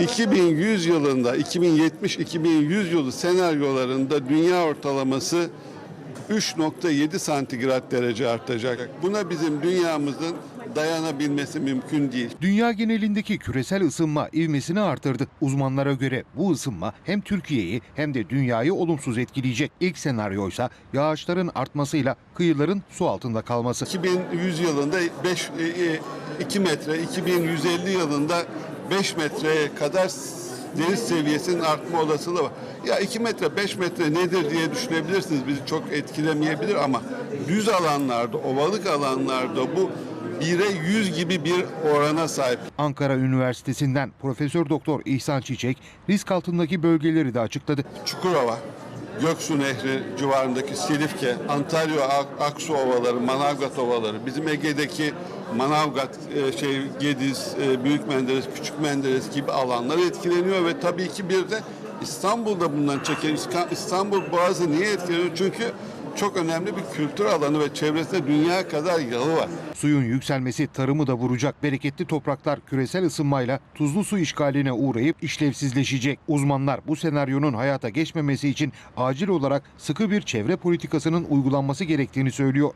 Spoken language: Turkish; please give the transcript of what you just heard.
2100 yılında 2070-2100 yılı senaryolarında dünya ortalaması 3.7 santigrat derece artacak. Buna bizim dünyamızın dayanabilmesi mümkün değil. Dünya genelindeki küresel ısınma ivmesini artırdı. Uzmanlara göre bu ısınma hem Türkiye'yi hem de dünyayı olumsuz etkileyecek. İlk senaryoysa yağışların artmasıyla kıyıların su altında kalması. 2100 yılında 5 2 metre, 2150 yılında 5 metreye kadar deniz seviyesinin artma olasılığı var. Ya 2 metre, 5 metre nedir diye düşünebilirsiniz. Bizi çok etkilemeyebilir ama düz alanlarda, ovalık alanlarda bu 1'e 100 gibi bir orana sahip. Ankara Üniversitesi'nden Profesör Doktor İhsan Çiçek risk altındaki bölgeleri de açıkladı. Çukurova, Göksu Nehri civarındaki Silifke, Antalya Ak- Aksu Ovaları, Manavgat Ovaları, bizim Ege'deki Manavgat, e, şey Gediz, e, Büyük Menderes, Küçük Menderes gibi alanlar etkileniyor ve tabii ki bir de İstanbul'da bundan çeken İstanbul Boğazı niye etkileniyor? Çünkü çok önemli bir kültür alanı ve çevresinde dünya kadar yalı var. Suyun yükselmesi tarımı da vuracak. Bereketli topraklar küresel ısınmayla tuzlu su işgaline uğrayıp işlevsizleşecek. Uzmanlar bu senaryonun hayata geçmemesi için acil olarak sıkı bir çevre politikasının uygulanması gerektiğini söylüyor.